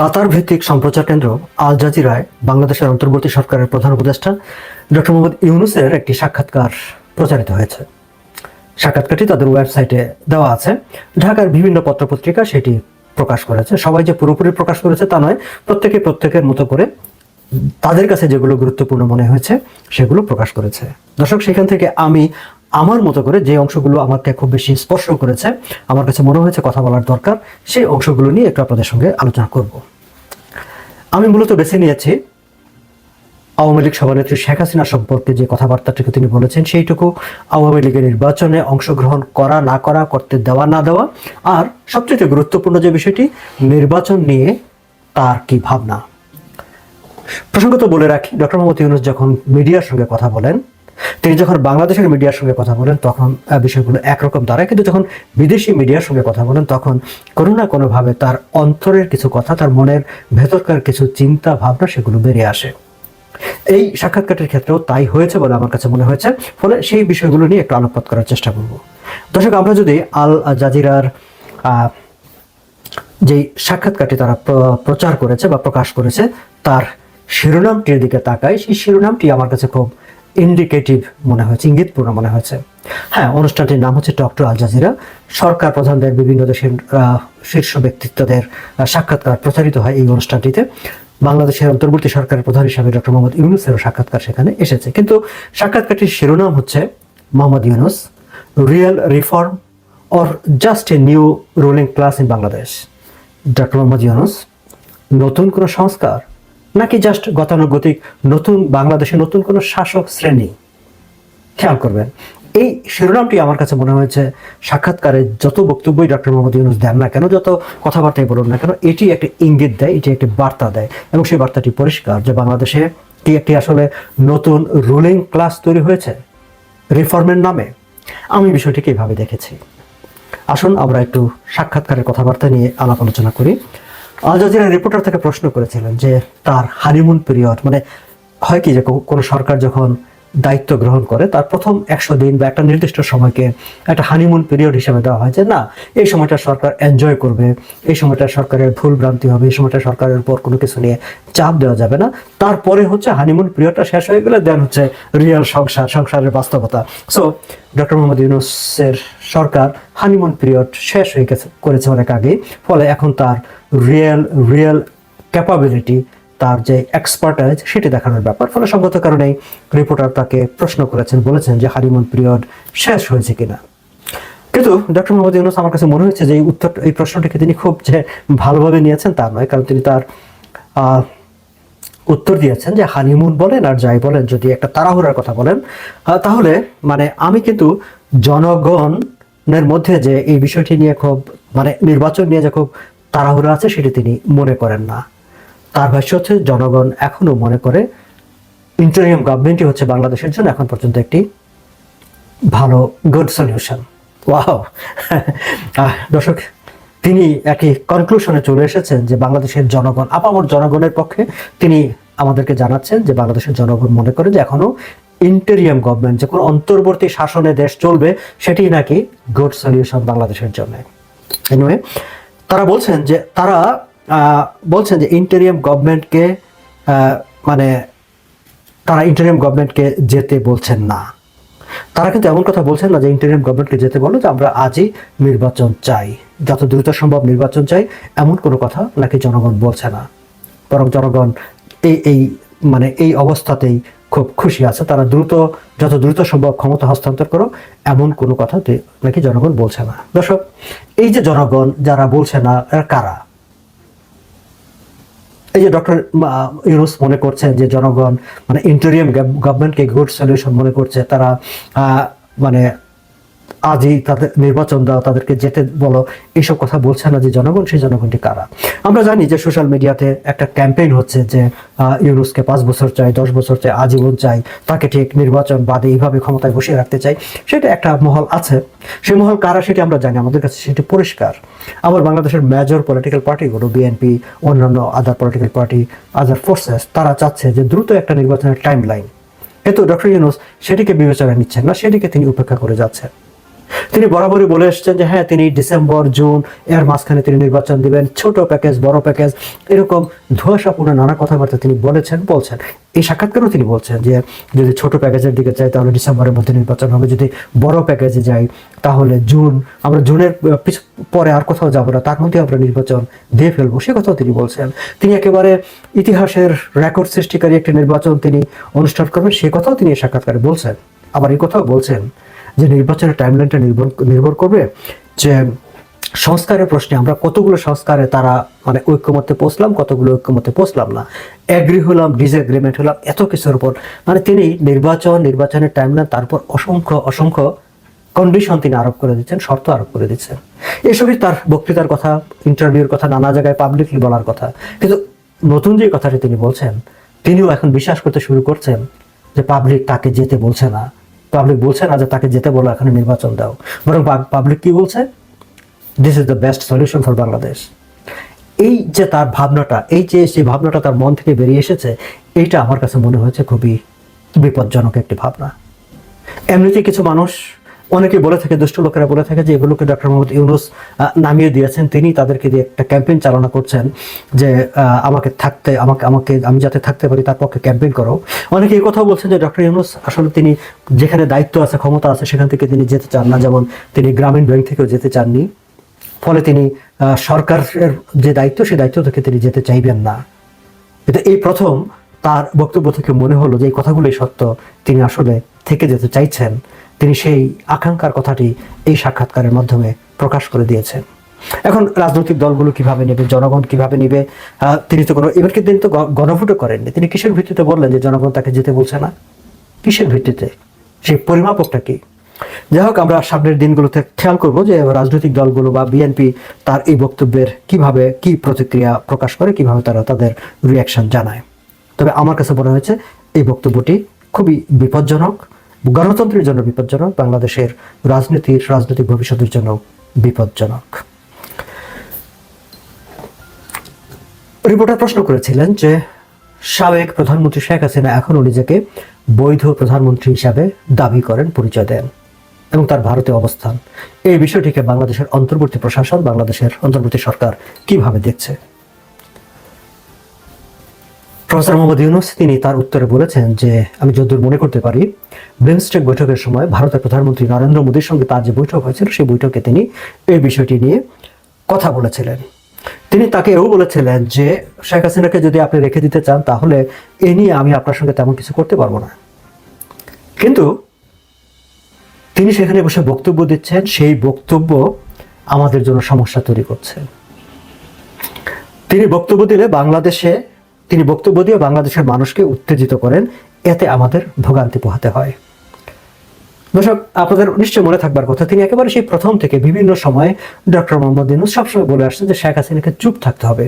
কাতার ভিত্তিক সম্প্রচার কেন্দ্র আল জাজিরায় বাংলাদেশের অন্তর্বর্তী সরকারের প্রধান উপদেষ্টা ডক্টর মোহাম্মদ ইউনুসের একটি সাক্ষাৎকার প্রচারিত হয়েছে। সাক্ষাৎকারটি তাদের ওয়েবসাইটে দেওয়া আছে। ঢাকার বিভিন্ন পত্রপত্রিকা সেটি প্রকাশ করেছে। সবাই যে পুরোপুরি প্রকাশ করেছে তা নয়, প্রত্যেকে প্রত্যেকের মতো করে তাদের কাছে যেগুলো গুরুত্বপূর্ণ মনে হয়েছে, সেগুলো প্রকাশ করেছে। দর্শক, সেখান থেকে আমি আমার মতো করে যে অংশগুলো আমাকে খুব বেশি স্পর্শ করেছে, আমার কাছে মনে হয়েছে কথা বলার দরকার, সেই অংশগুলো নিয়ে একটু আপনাদের সঙ্গে আলোচনা করব। আমি মূলত বেছে নিয়েছি আওয়ামী লীগ সভানেত্রী শেখ হাসিনা সম্পর্কে যে কথাবার্তাটিকে তিনি বলেছেন, সেইটুকু আওয়ামী লীগের নির্বাচনে অংশগ্রহণ করা, না করা, করতে দেওয়া, না দেওয়া, আর সবচেয়ে গুরুত্বপূর্ণ যে বিষয়টি, নির্বাচন নিয়ে তার কি ভাবনা। প্রসঙ্গত বলে রাখি, ডক্টর মোহাম্মদ ইউনুস যখন মিডিয়ার সঙ্গে কথা বলেন তিনি যখন বাংলাদেশের মিডিয়ার সঙ্গে কথা বলেন, তখন বিষয়গুলো একরকম দাঁড়ায়। কিন্তু যখন বিদেশি মিডিয়ার সঙ্গে কথা বলেন, তখন কোনো না কোনোভাবে তার অন্তরের কিছু কথা, তার মনের ভেতরকার কিছু চিন্তা, ভাবনা সেগুলো বেরিয়ে আসে। এই সাক্ষাৎকারের ক্ষেত্রেও তাই হয়েছে বলে আমার কাছে মনে হয়েছে। ফলে সেই বিষয়গুলো নিয়ে একটু আলোকপাত করার চেষ্টা করব। দর্শক, আমরা যদি আল জাজিরার যেই সাক্ষাৎকারটি তারা প্রচার করেছে বা প্রকাশ করেছে, তার শিরোনামটির দিকে তাকাই, সেই শিরোনামটি আমার কাছে খুব ইন্ডিকেটিভ মনে হয়েছে, ইঙ্গিতপূর্ণ মনে হয়েছে। হ্যাঁ অনুষ্ঠানটির নাম হচ্ছে ডক্টর আল জাজিরা। সরকার প্রধানদের, বিভিন্ন দেশের শীর্ষ ব্যক্তিত্বদের সাক্ষাৎকার প্রচারিত হয় এই অনুষ্ঠানটিতে। বাংলাদেশের অন্তর্বর্তী সরকারের প্রধান হিসাবে ডক্টর মোহাম্মদ ইউনুসেরও সাক্ষাৎকার সেখানে এসেছে। কিন্তু সাক্ষাৎকারটির শিরোনাম হচ্ছে Mohammad Yunus, real reform or just a new ruling class in Bangladesh. Doctor Mohammad Yunus, নতুন কোনো সংস্কার? নাকি জাস্ট গতানুগতিক নতুন বাংলাদেশে নতুন কোনো শাসক শ্রেণি? খেয়াল করবেন, এই শিরোনামটি আমার কাছে মনে হয়েছে সাক্ষাৎকারে যত বক্তব্যই ডক্টর মোহাম্মদ ইউনুস দেন না কেন, যত কথাবার্তাই বলুন না কেন, এটি একটি ইঙ্গিত দেয়, এটি একটি বার্তা দেয় এবং সেই বার্তাটি পরিষ্কার যে বাংলাদেশে কি একটি আসলে নতুন রুলিং ক্লাস তৈরি হয়েছে? রিফর্মের নামে। আমি বিষয়টিকে এইভাবে দেখেছি। আসুন আমরা একটু সাক্ষাৎকারের কথাবার্তা নিয়ে আলাপ আলোচনা করি। আল জাজিরা রিপোর্টার থেকে প্রশ্ন করেছিলেন যে তার হানিমুন পিরিয়ড মানে হয় কি যে কোনো সরকার যখন দায়িত্ব গ্রহণ করে, তার প্রথম একশো দিন বা একটা নির্দিষ্ট সময়কে একটা হানিমুন পিরিয়ড হিসেবে দেওয়া হয় যে, না, এই সময়টা সরকার এনজয় করবে, এই সময়টা সরকারের ভুল ভ্রান্তি হবে, এই সময়টা সরকারের উপর কোনো কিছু নিয়ে চাপ দেওয়া যাবে না। তারপরে হচ্ছে হানিমুন পিরিয়ডটা শেষ হয়ে গেলে দেন হচ্ছে রিয়েল সংসার, সংসারের বাস্তবতা। সো ডক্টর মোহাম্মদ ইউনুসের সরকার হানিমুন পিরিয়ড শেষ হয়ে গেছে, করেছে অনেক আগে ফলে এখন তার রিয়েল রিয়েল ক্যাপাবিলিটি তার যে এক্সপার্টাইজ সেটি দেখানোর ব্যাপার। ফলে সঙ্গত কারণেই রিপোর্টার তাকে প্রশ্ন করেছেন, বলেছেন যে হানিমুন পিরিয়ড শেষ হয়েছে কিনা। কিন্তু ডক্টর মোহাম্মদ ইউনুস, আমার কাছে মনে হয়েছে যে এই উত্তর, এই প্রশ্নটিকে তিনি খুব যে ভালোভাবে নিয়েছেন তা নয়, কারণ তিনি তার উত্তর দিয়েছেন যে হানিমুন বলেন আর যাই বলেন, যদি একটা তাড়াহুড়ার কথা বলেন তাহলে মানে আমি কিন্তু জনগণের মধ্যে যে এই বিষয়টি নিয়ে খুব মানে নির্বাচন নিয়ে যে খুব তাড়াহুড়া আছে সেটি তিনি মনে করেন না। তার ভাষ্য হচ্ছে, জনগণ এখনও মনে করে ইন্টারিয়াম গভর্নমেন্টই হচ্ছে বাংলাদেশের জন্য এখন পর্যন্ত একটি ভালো গুড সলিউশন ওয়াও দর্শক, তিনি একই কনক্লুশনে চলে এসেছেন যে বাংলাদেশের জনগণ, আপামর জনগণের পক্ষে তিনি আমাদেরকে জানাচ্ছেন যে বাংলাদেশের জনগণ মনে করে যে এখনও ইন্টেরিয়াম গভর্নমেন্ট যে কোনো অন্তর্বর্তী শাসনে দেশ চলবে, সেটি নাকি গুড সলিউশন বাংলাদেশের জন্য। এনিওয়ে তারা বলছেন যে তারা বলছেন যে ইন্টেরিয়াম গভর্নমেন্টকে মানে তারা ইন্টারিয়াম গভর্নমেন্টকে যেতে বলছেন না। তারা কিন্তু এমন কথা বলছেন না যে ইন্টারিয়াম গভর্নমেন্টকে যেতে বলো যে আমরা আজই নির্বাচন চাই। যত দ্রুত সম্ভব নির্বাচন চাই, এমন কোনো কথা নাকি জনগণ বলছে না। বরং জনগণ এই এই মানে এই অবস্থাতেই খুব খুশি আছে। তারা দ্রুত, যত দ্রুত সম্ভব ক্ষমতা হস্তান্তর করো, এমন কোনো কথা নাকি জনগণ বলছে না। দর্শক, এই যে জনগণ, যারা বলছে না, এরা কারা? এই যে ডক্টর ইউনুস মনে করছেন যে জনগণ মানে ইন্টেরিয়াম গভর্নমেন্টকে গুড সলিউশন মনে করছে, তারা মানে আজই তাদের নির্বাচন দাও, তাদেরকে যেতে বলো। এইসব কথা বলছে না যে জনগণ সেই জনগণটি কারা? আমরা জানি যে সোশ্যাল মিডিয়াতে একটা ক্যাম্পেইন হচ্ছে যে ইউনুসকে পাঁচ বছর চাই, দশ বছর চাই, আজীবন চাই, তাকে ঠিক নির্বাচন বাদে এইভাবে ক্ষমতায় বসিয়ে রাখতে চাই। সেটা একটা মহল আছে। সেই মহল কারা সেটি আমরা জানি, আমাদের কাছে সেটি পরিষ্কার। আবার বাংলাদেশের মেজর পলিটিক্যাল পার্টিগুলো বিএনপি অন্যান্য other political party other forces তারা চাচ্ছে যে দ্রুত একটা নির্বাচনের টাইম লাইন কিন্তু ডক্টর ইউনুস, সেটিকে বিবেচনায় নিচ্ছেন না, সেটিকে তিনি উপেক্ষা করে যাচ্ছেন। তিনি বরাবরই বলে এসেছেন যে হ্যাঁ তিনি ডিসেম্বর, জুন, এর মাঝখানে তিনি নির্বাচন দিবেন। ছোট প্যাকেজ, বড় প্যাকেজ। এরকম ধোয়াশাপূর্ণ নানা কথাবার্তা তিনি বলেছেন, বলছেন। এই সাক্ষাৎকারেও তিনি বলছেন যে, যদি ছোট প্যাকেজের দিকে যাই, তাহলে ডিসেম্বরের মধ্যে নির্বাচন হবে। যদি বড় প্যাকেজে যাই, তাহলে জুন। আমরা জুনের পরে আর কোথাও যাব না, তার মধ্যে আমরা নির্বাচন দিয়ে ফেলব। সে কথাও তিনি বলছেন। তিনি একেবারে ইতিহাসের রেকর্ড সৃষ্টিকারী একটি নির্বাচন তিনি অনুষ্ঠান করবেন, সে কথাও তিনি এই সাক্ষাৎকারে বলছেন। আবার এই কথাও বলছেন যে নির্বাচনের টাইমলাইনটা নির্ভর নির্ভর করবে, যে সংস্কারের প্রশ্নে আমরা কতগুলো সংস্কারে তারা মানে ঐক্যমত্যে পৌঁছলাম, কতগুলো ঐক্যমত্যে পৌঁছলাম না। অ্যাগ্রি হলাম ডিসএগ্রিমেন্ট হলাম, এত কিছুর উপর। মানে তিনি নির্বাচন, নির্বাচনের টাইমলাইন তারপর অসংখ্য অসংখ্য কন্ডিশন তিনি আরোপ করে দিচ্ছেন, শর্ত আরোপ করে দিচ্ছেন। এসবই তার বক্তৃতার কথা ইন্টারভিউর কথা, নানা জায়গায় পাবলিকলি বলার কথা। কিন্তু নতুন যে কথাটি তিনি বলছেন, তিনিও এখন বিশ্বাস করতে শুরু করছেন যে পাবলিক তাকে যেতে বলছে না। পাবলিক বলছে না যে তাকে যেতে বলো এখানে নির্বাচন দাও। বরং পাবলিক কি বলছে? This is the best solution for Bangladesh এই যে তার ভাবনাটা, এই যে সেই ভাবনাটা তার মন থেকে বেরিয়ে এসেছে, এইটা আমার কাছে মনে হয়েছে খুবই বিপজ্জনক একটি ভাবনা। এমনিতে কিছু মানুষ অনেকে বলে থাকে, দুষ্ট লোকেরা বলে থাকে যে এগুলোকে ডক্টর মোহাম্মদ ইউনুস নামিয়ে দিয়েছেন। তিনি তাদেরকে দিয়ে একটা ক্যাম্পেইন চালনা করছেন যে আমাকে থাকতে, আমাকে আমাকে, আমি যাতে থাকতে পারি, তার পক্ষে ক্যাম্পেইন করো। অনেকে এই কথাও বলছেন যে ডক্টর ইউনুস আসলে তিনি যেখানে দায়িত্ব আছে, ক্ষমতা আছে, সেখান থেকে তিনি যেতে চান না। যেমন তিনি গ্রামীণ ব্যাংক থেকেও যেতে চাননি। ফলে তিনি সরকারের যে দায়িত্ব, সেই দায়িত্ব থেকে তিনি যেতে চাইবেন না। কিন্তু এই প্রথম তার বক্তব্য থেকে মনে হলো যে এই কথাগুলোই সত্য, তিনি আসলে থেকে যেতে চাইছেন। তিনি সেই আকাঙ্ক্ষার কথাটি এই সাক্ষাৎকারের মাধ্যমে প্রকাশ করে দিয়েছেন। এখন রাজনৈতিক দলগুলো কীভাবে নেবে, জনগণ কীভাবে নেবে তিনি তো কোনো, এবার কিন্তু তিনি তো গণভোটও করেননি। তিনি কিসের ভিত্তিতে বললেন যে জনগণ তাকে যেতে বলছে না? কিসের ভিত্তিতে? সেই পরিমাপকটা কি? যাই হোক, আমরা সামনের দিনগুলোতে খেয়াল করব যে রাজনৈতিক দলগুলো বা বিএনপি তার এই বক্তব্যের কীভাবে কি প্রতিক্রিয়া প্রকাশ করে, কীভাবে তারা তাদের রিয়াকশন জানায়। তবে আমার কাছে মনে হয়েছে এই বক্তব্যটি খুবই বিপজ্জনক। গণতন্ত্রের জন্য বিপজ্জনক, বাংলাদেশের রাজনীতির, রাজনৈতিক ভবিষ্যতের জন্য বিপজ্জনক। রিপোর্টার প্রশ্ন করেছিলেন যে, সাবেক প্রধানমন্ত্রী শেখ হাসিনা এখনও নিজেকে বৈধ প্রধানমন্ত্রী হিসাবে দাবি করেন, পরিচয় দেন এবং তার ভারতে অবস্থান। এই বিষয়টিকে বাংলাদেশের অন্তর্বর্তী প্রশাসন, বাংলাদেশের অন্তর্বর্তী সরকার কীভাবে দেখছে? প্রফেসর মোহাম্মদ ইউনুস, তিনি তার উত্তরে বলেছেন যে, আমি যতদূর মনে করতে পারি বিমস্টেক বৈঠকের সময় ভারতের প্রধানমন্ত্রী নরেন্দ্র মোদীর সঙ্গে তার যে বৈঠক হয়েছিল, সেই বৈঠকে তিনি এই বিষয়টি নিয়ে কথা বলেছিলেন। তিনি তাকে এও বলেছিলেন যে, শেখ হাসিনাকে যদি আপনি রেখে দিতে চান, তাহলে এ নিয়ে আমি আপনার সঙ্গে তেমন কিছু করতে পারব না। কিন্তু তিনি সেখানে বসে বক্তব্য দিচ্ছেন, সেই বক্তব্য আমাদের জন্য সমস্যা তৈরি করছে। তিনি বক্তব্য দিলে বাংলাদেশে তিনি বক্তব্য দিয়ে বাংলাদেশের মানুষকে উত্তেজিত করেন। এতে আমাদের ভোগান্তি পোহাতে হয়। দর্শক, আপনাদের নিশ্চয় মনে থাকবার কথা, তিনি একেবারে সেই প্রথম থেকে বিভিন্ন সময়ে ডক্টর মোহাম্মদ ইউনুস সবসময় বলে আসছেন যে শেখ হাসিনাকে চুপ থাকতে হবে।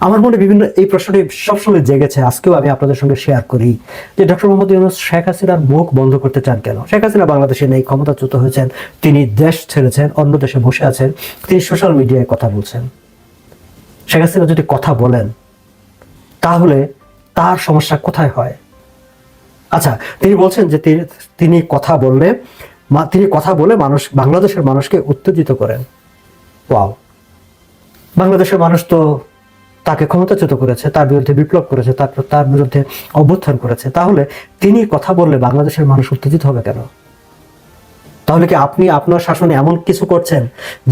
আমার মনে বিভিন্ন এই প্রশ্নটি সবসময় জেগেছে। আজকেও আমি আপনাদের সঙ্গে শেয়ার করি যে ডক্টর মোহাম্মদ ইউনুস শেখ হাসিনার মুখ বন্ধ করতে চান কেন? শেখ হাসিনা বাংলাদেশে নেই, ক্ষমতাচ্যুত হয়েছেন, তিনি দেশ ছেড়েছেন, অন্য দেশে বসে আছেন, তিনি সোশ্যাল মিডিয়ায় কথা বলছেন। শেখ হাসিনা যদি কথা বলেন তাহলে তার সমস্যা কোথায় হয়? আচ্ছা তিনি বলছেন যে তিনি কথা বললে তিনি কথা বলে মানুষ, বাংলাদেশের মানুষকে উত্তেজিত করেন। ওয়াও। বাংলাদেশের মানুষ তো তাকে ক্ষমতাচ্যুত করেছে, তার বিরুদ্ধে বিপ্লব করেছে তারপর তার বিরুদ্ধে অভ্যুত্থান করেছে। তাহলে তিনি কথা বললে বাংলাদেশের মানুষ উত্তেজিত হবে কেন? তাহলে কি আপনি আপনার শাসনে এমন কিছু করছেন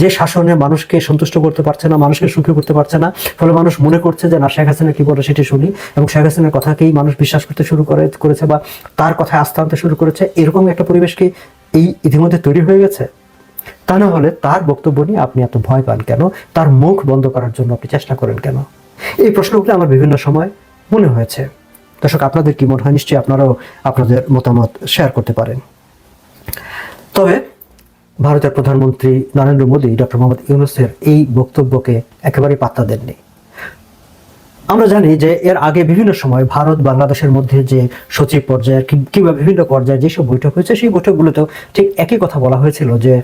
যে শাসনে মানুষকে সন্তুষ্ট করতে পারছে না, মানুষকে সুখী করতে পারছে না? ফলে মানুষ মনে করছে যে না, শেখ হাসিনা কি বলে সেটি শুনি এবং শেখ হাসিনার কথাকেই মানুষ বিশ্বাস করতে শুরু করে, করেছে বা তার কথায় আস্থা আনতে শুরু করেছে। এরকম একটা পরিবেশ কি এই ইতিমধ্যে তৈরি হয়ে গেছে? তা না হলে তার বক্তব্য নিয়ে আপনি এত ভয় পান কেন? তার মুখ বন্ধ করার জন্য আপনি চেষ্টা করেন কেন? এই প্রশ্নগুলো আমার বিভিন্ন সময় মনে হয়েছে। দর্শক, আপনাদের কি মনে হয়? নিশ্চয়ই আপনারাও আপনাদের মতামত শেয়ার করতে পারেন। তবে ভারতের প্রধানমন্ত্রী নরেন্দ্র মোদী ডক্টর মোহাম্মদ ইউনুসের এই বক্তব্যকে একেবারে পাত্তা দেননি। আমরা জানি যে এর আগে বিভিন্ন সময় ভারত, বাংলাদেশের মধ্যে যে সচিব পর্যায়ের কিংবা বিভিন্ন পর্যায়ে যেসব বৈঠক হয়েছে, সেই বৈঠকগুলোতেও ঠিক একই কথা বলা হয়েছিল যে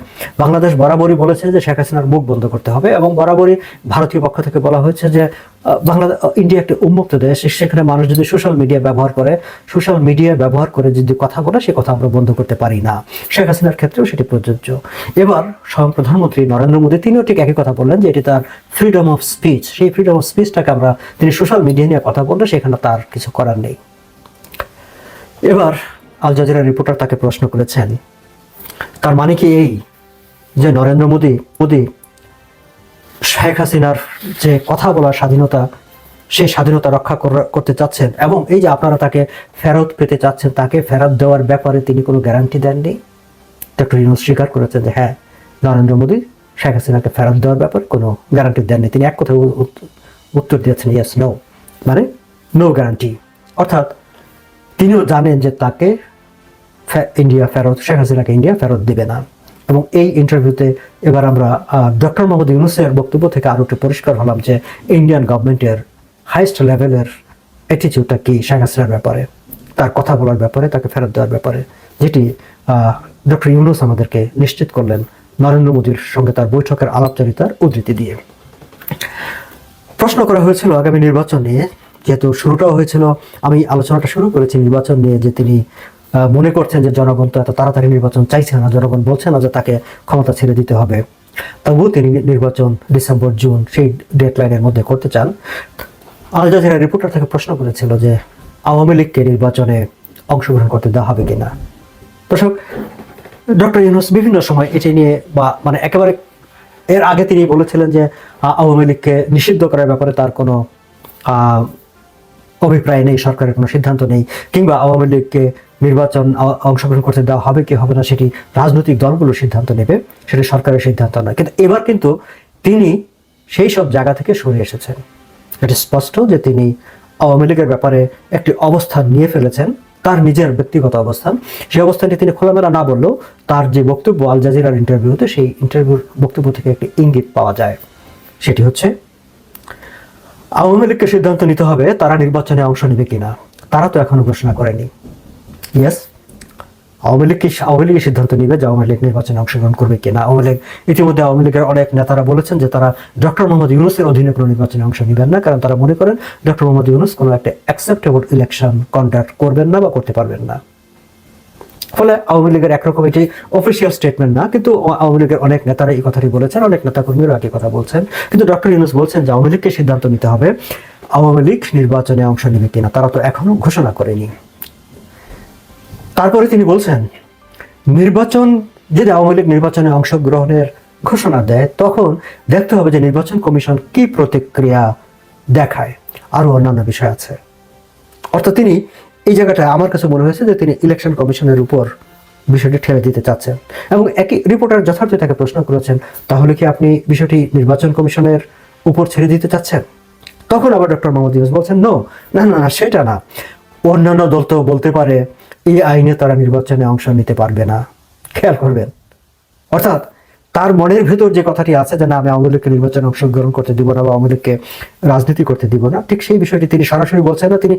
বাংলাদেশ বরাবরই বলেছে যে শেখ হাসিনার মুখ বন্ধ করতে হবে এবং বরাবরই ভারতীয় পক্ষ থেকে বলা হয়েছে যে বাংলা ইন্ডিয়া একটি উন্মুক্ত দেশ, সেখানে মানুষ যদি সোশ্যাল মিডিয়া ব্যবহার করে সোশ্যাল মিডিয়া ব্যবহার করে যদি কথা বলে, সে কথা আমরা বন্ধ করতে পারি না। শেখ হাসিনার ক্ষেত্রেও সেটি প্রযোজ্য। এবার স্বয়ং প্রধানমন্ত্রী নরেন্দ্র মোদী, তিনিও ঠিক একই কথা বললেন যে এটি তার ফ্রিডম অফ স্পিচ সেই ফ্রিডম অফ স্পিচটাকে আমরা, তিনি সোশ্যাল মিডিয়া নিয়ে কথা বললে, সেখানে তার কিছু করার নেই। এবার আল জাজিরা রিপোর্টার তাকে প্রশ্ন করেছেন, তার মানে কি এই যে নরেন্দ্র মোদী মোদী শেখ হাসিনার যে কথা বলার স্বাধীনতা সেই স্বাধীনতা রক্ষা করা- করতে চাচ্ছেন এবং এই যে আপনারা তাকে ফেরত পেতে চাচ্ছেন, তাকে ফেরত দেওয়ার ব্যাপারে তিনি কোনো গ্যারান্টি দেননি? ডক্টর ইউনুস স্বীকার করেছেন যে হ্যাঁ নরেন্দ্র মোদী শেখ হাসিনাকে ফেরত দেওয়ার ব্যাপারে কোনো গ্যারান্টি দেননি। তিনি এক কথায় উত্তর দিয়েছেন ইয়েস নো মানে নো গ্যারান্টি অর্থাৎ তিনিও জানেন যে তাকে ইন্ডিয়া ফেরত, শেখ হাসিনাকে ইন্ডিয়া ফেরত দেবে না। এবং এই ইন্টারভিউতে এবার আমরা ডক্টর মোহাম্মদ ইউনুসের বক্তব্য থেকে আরও একটু পরিষ্কার হলাম যে ইন্ডিয়ান গভর্নমেন্টের হাইস্ট লেভেলের অ্যাটিটিউডটা কি শেখ হাসিনার ব্যাপারে, তার কথা বলার ব্যাপারে, তাকে ফেরত দেওয়ার ব্যাপারে, যেটি ডক্টর ইউনুস আমাদেরকে নিশ্চিত করলেন নরেন্দ্র মোদীর সঙ্গে তার বৈঠকের আলাপচারিতার উদ্ধৃতি দিয়ে। প্রশ্ন করা হয়েছিল আগামী নির্বাচন নিয়ে, যেহেতু শুরুটাও হয়েছিল, আমি আলোচনাটা শুরু করেছি নির্বাচন নিয়ে যে তিনি মনে করছেন যে জনগণ তো এত তাড়াতাড়ি নির্বাচন চাইছে না, জনগণ বলছে না যে তাকে ক্ষমতা ছেড়ে দিতে হবে। তবুও তিনি নির্বাচন ডিসেম্বর, জুন সেই ডেডলাইনের মধ্যে করতে চান। আল জাজিরা রিপোর্টার থেকে প্রশ্ন করেছিল যে আওয়ামী লীগকে নির্বাচনে অংশগ্রহণ করতে দেওয়া হবে কিনা। দর্শক, ডক্টর ইউনুস বিভিন্ন সময় এটি নিয়ে বা মানে একেবারে এর আগে তিনি বলেছিলেন যে আওয়ামী লীগকে নিষিদ্ধ করার ব্যাপারে তার কোনো অভিপ্রায় নেই, সরকারের কোনো সিদ্ধান্ত নেই, কিংবা আওয়ামী লীগকে নির্বাচন অংশগ্রহণ করতে দেওয়া হবে, কি হবে না সেটি রাজনৈতিক দলগুলো সিদ্ধান্ত নেবে, সেটা সরকারের সিদ্ধান্ত নয়। কিন্তু এবার কিন্তু তিনি সেই সব জায়গা থেকে সরে এসেছেন। এটি স্পষ্ট যে তিনি আওয়ামী লীগের ব্যাপারে একটি অবস্থান নিয়ে ফেলেছেন, তার নিজের ব্যক্তিগত অবস্থান। সেই অবস্থানটি তিনি খোলামেলা না বললেও তার যে বক্তব্য আল জাজিরার ইন্টারভিউতে, সেই ইন্টারভিউর বক্তব্য থেকে একটি ইঙ্গিত পাওয়া যায়। সেটি হচ্ছে, আওয়ামী লীগকে সিদ্ধান্ত নিতে হবে তারা নির্বাচনে অংশ নেবে কিনা। তারা তো এখনও ঘোষণা করেনি। ইয়েস আওয়ামী লীগ আওয়ামী লীগের সিদ্ধান্ত নিবে যে আওয়ামী লীগ নির্বাচনে অংশগ্রহণ করবে কিনা? আওয়ামী লীগ ইতিমধ্যে আওয়ামী লীগের অনেক নেতারা বলেছেন যে তারা ডক্টর মোহাম্মদ ইউনুসের অধীনে কোনো নির্বাচনে অংশ নেবেন না, কারণ তারা মনে করেন ডক্টর মোহাম্মদ ইউনুস কোনো একটা অ্যাকসেপ্টেবল ইলেকশন কন্ডাক্ট করবেন না বা করতে পারবেন না। ফলে আওয়ামী লীগের একরকম এটি অফিসিয়াল স্টেটমেন্ট না, কিন্তু আওয়ামী লীগের অনেক নেতারা এই কথাটি বলেছেন, অনেক নেতা কর্মীরা একই কথা বলছেন। কিন্তু ডক্টর ইউনুস বলছেন যে আওয়ামী লীগকে সিদ্ধান্ত নিতে হবে, আওয়ামী লীগ নির্বাচনে অংশ নেবে কিনা, তারা তো এখনও ঘোষণা করেনি। তারপরে তিনি বলছেন, নির্বাচন যদি আওয়ামী লীগ নির্বাচনে অংশগ্রহণের ঘোষণা দেয়, তখন দেখতে হবে যে নির্বাচন কমিশন কি প্রতিক্রিয়া দেখায়। আরও অন্যান্য বিষয় আছে। অর্থাৎ তিনি এই জায়গাটায় আমার কাছে মনে হয়েছে যে তিনি ইলেকশন কমিশনের উপর বিষয়টি ঠেলে দিতে চাচ্ছেন। এবং একই রিপোর্টার যথার্থ তাকে প্রশ্ন করেছেন, তাহলে কি আপনি বিষয়টি নির্বাচন কমিশনের উপর ছেড়ে দিতে চাচ্ছেন? তখন আবার ডক্টর মোহাম্মদ ইউনুস বলছেন নো না না না, সেটা না। অন্যান্য দল তো বলতে পারে এই আইনে তারা নির্বাচনে অংশ নিতে পারবে না। খেয়াল করবেন। অর্থাৎ তার মনের ভেতর যে কথাটি আছে যে না, আমি আওয়ামী লীগকে নির্বাচনে অংশগ্রহণ করতে দিব না বা আওয়ামী লীগকে রাজনীতি করতে দিব না, ঠিক সেই বিষয়টি তিনি সরাসরি বলছেন না। তিনি